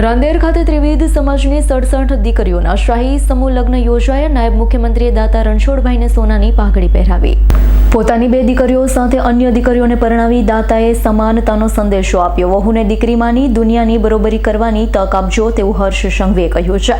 રાંદેર ખાતે ત્રિવેદ સમાજની સડસઠ દીકરીઓના શાહી સમૂહ લગ્ન યોજાયા. નાયબ મુખ્યમંત્રીએ દાતા રણછોડભાઈને સોનાની પાઘડી પહેરાવી. પોતાની બે દીકરીઓ સાથે અન્ય દીકરીઓને પરણાવી દાતાએ સમાનતાનો સંદેશો આપ્યો. વહુને દીકરીમાંની દુનિયાની બરોબરી કરવાની તક આપજો તેવું હર્ષ સંઘવીએ કહ્યું છે.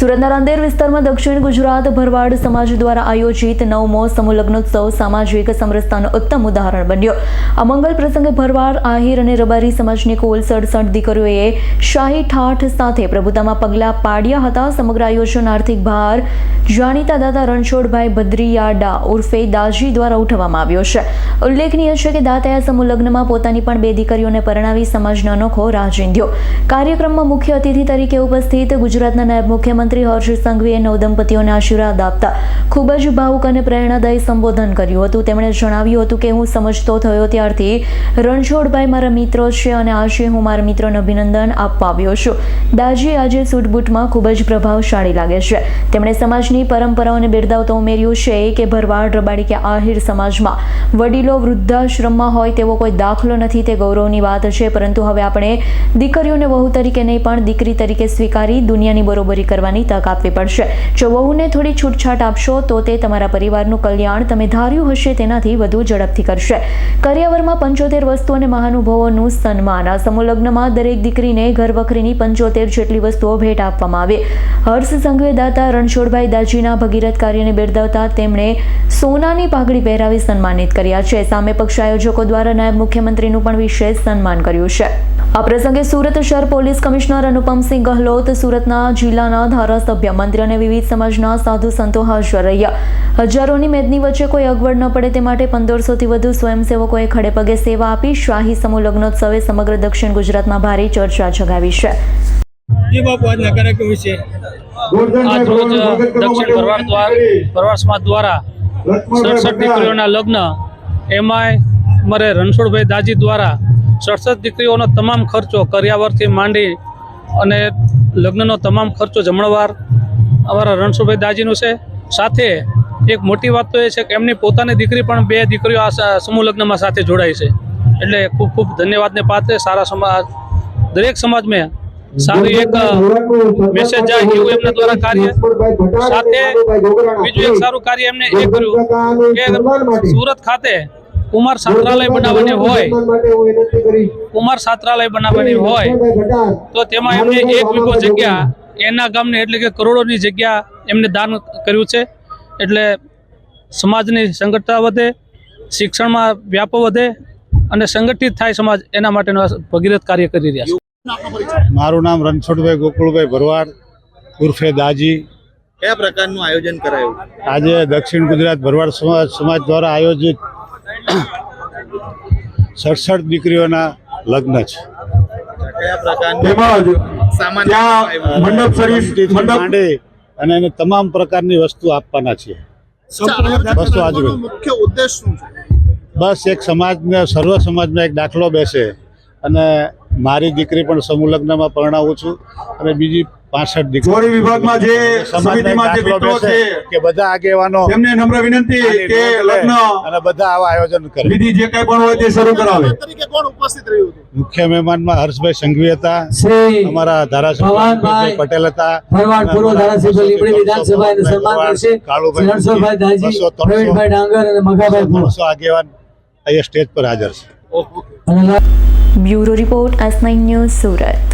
સુરતના રાંદેર વિસ્તારમાં દક્ષિણ ગુજરાત ભરવાડ સમાજ દ્વારા આયોજિત નવમો સમૂહ લગ્નોત્સવ સામાજિક સમરસતાનું ઉત્તમ ઉદાહરણ બન્યો. આ મંગલ પ્રસંગે ભરવાડ, આહિર અને રબારી સમાજની કુલ સડસઠ દીકરીઓએ શાહી ઠાઠ સાથે પ્રભુતામાં પગલાં પાડ્યા હતા. સમગ્ર આયોજન આર્થિક ભાર જાણીતા દાદા રણછોડભાઈ ભદ્રિયાડા ઉર્ફે દાજી દ્વારા ઉઠાવવામાં આવ્યો છે. ઉલ્લેખનીય છે કે દાતાએ સમૂહ લગ્નમાં પોતાની પણ બે દીકરીઓને પરણાવી સમાજનો અનોખો રાહ ચીંધ્યો કાર્યક્રમમાં મુખ્ય અતિથિ તરીકે ઉપસ્થિત ગુજરાતના નાયબ મુખ્યમંત્રી હર્ષ સંઘવીએ નવદંપતીઓને આશીર્વાદ આપતા ખૂબ જ ભાવુક અને પ્રેરણાદાયી સંબોધન કર્યું હતું. તેમણે જણાવ્યું હતું કે હું સમજતો થયો ત્યારથી રણછોડભાઈ મારા મિત્રો છે અને આજે હું મારા મિત્રોને અભિનંદન આપવા આવ્યો છું દાજી આજે સૂટબૂટમાં ખૂબ જ પ્રભાવશાળી લાગે છે. તેમણે સમાજની પરંપરાઓને બિરદાવતા ઉમેર્યું છે કે ભરવાડ રબાડી કે આહિર સમાજમાં વડીલો વૃદ્ધાશ્રમમાં હોય તેવો કોઈ દાખલો નથી, તે ગૌરવની વાત છે. પરંતુ હવે આપણે દીકરીઓને વહુ તરીકે નહીં, પણ દીકરી તરીકે સ્વીકારી દુનિયાની બરોબરી કરવાની તક આપવી પડશે. જો વહુને થોડી છૂટછાટ આપશો, તો તે તમારા પરિવારનું કલ્યાણ તમે ધાર્યું હશે તેનાથી વધુ ઝડપથી કરશે. કરિયાવરમાં પંચોતેર વસ્તુ અને મહાનુભાવોનું સન્માન. આ સમૂહ લગ્નમાં દરેક દીકરીને ઘરવખરીની પંચોતેર જેટલી વસ્તુઓ ભેટ આપવામાં આવે. હર્ષ સંઘવે દાતા રણછોડભાઈ દાજીના ભગીરથ કાર્યને બિરદાવતા તેમણે સોનાની પાઘડી પહેરાવી સન્માનિત કર્યા છે. સામે પક્ષ આયોજકો દ્વારા નાયબ મુખ્યમંત્રીનું પણ વિશેષ સન્માન કર્યું છે. આ પ્રસંગે સુરત શહેર પોલીસ કમિશનર અનુપમસિંહ ગહલોત સુરતના જિલ્લાના ધારાસભ્ય, મંત્રી અને વિવિધ સમાજના સાધુ સંતો હાજર રહ્યા. હજારોની મેદની વચ્ચે કોઈ અગવડ ન પડે તે માટે પંદરસોથી વધુ સ્વયંસેવકોએ ખડેપગે સેવા આપી શાહી સમૂહ લગ્નોત્સવે સમગ્ર દક્ષિણ ગુજરાતમાં ભારે ચર્ચા જગાવી છે. જી બાપુ આજના કાર્યક્રમ વિશે. આજ રોજ દક્ષિણ ભરવાડ દ્વારા સમાજ દ્વારા સડસઠ દીકરીઓના લગ્ન એમાંય અમારે રણછોડભાઈ દાજી દ્વારા સડસઠ દીકરીઓનો તમામ ખર્ચો કર્યાવરથી માંડી અને લગ્નનો તમામ ખર્ચો જમણવાર અમારા રણછોડભાઈ દાજીનું છે. સાથે એક મોટી વાત તો એ છે કે એમની પોતાની દીકરી પણ બે દીકરીઓ આ સમૂહ લગ્નમાં સાથે જોડાય છે. એટલે ખૂબ ખૂબ ધન્યવાદને પાત્ર સારા સમાજ, દરેક સમાજમાં સારી એક મેસેજ જાય એવું એમના દ્વારા કાર્ય સાથે બીજું એક સારું કાર્ય એમને એ કર્યું કે સુરત ખાતે કુમાર છાત્રાલય બનાવવાની હોય, કુમાર છાત્રાલય બનાવવાની હોય, તો તેમાં એમને એક વીઘો જગ્યા, એના ગામને એટલે કે કરોડોની જગ્યા એમને દાન કર્યું છે. એટલે સમાજની સંગઠતા વધે શિક્ષણમાં વ્યાપ વધે અને સંગઠિત થાય સમાજ એના માટેનું ભગીરથ કાર્ય કરી રહ્યા છે. મારું નામ રણછોડભાઈ ગોકુળભાઈ ભરવાડ ઉર્ફે દાજી. કયા પ્રકારનું આયોજન કરાયું? આજે દક્ષિણ ગુજરાત ભરવાડ સમાજ સમાજ દ્વારા આયોજિત સડસઠ દીકરીઓના લગ્ન છે. કયા પ્રકારનું? તેમજ સામાન ત્યાં આવ્યું? મંડપ સર્વિસ મંડપ માંડી અને એને તમામ પ્રકારની વસ્તુ આપવાના છીએ. વસ્તુ આજુ મુખ્ય ઉદ્દેશ શું છે? બસ એક સમાજને સર્વ સમાજમાં એક દાખલો બેસે. અને મારી દીકરી પણ સમૂહ લગ્નમાં પરણાવું છું. અને બીજી પાસઠ દીકરી. ચોરી વિભાગમાં જે સમિતિમાં જે મિત્રો છે કે બધા આગેવાનો એમને નમ્ર વિનંતી કે લગ્ન અને બધા આવા આયોજન કરે. વિધિ જે કઈ પણ હોય તે શરૂ કરાવે. તરીકે કોણ ઉપસ્થિત રહ્યું હતું? મુખ્ય મહેમાનમાં હર્ષભાઈ સંઘવી હતા. શ્રી અમારા ધારાસભ્ય પટેલ હતા. ભરવાડ પૂર્વ ધારાસભ્ય લીંબડી વિધાનસભા એનું સન્માન કરશે. કાળુભાઈ હર્ષભાઈ દાજી પ્રવીણભાઈ ડાંગર અને મગાભાઈ ભુવા આગેવાન અહીંયા સ્ટેજ પર હાજર છે. Bureau report S nine news Surat.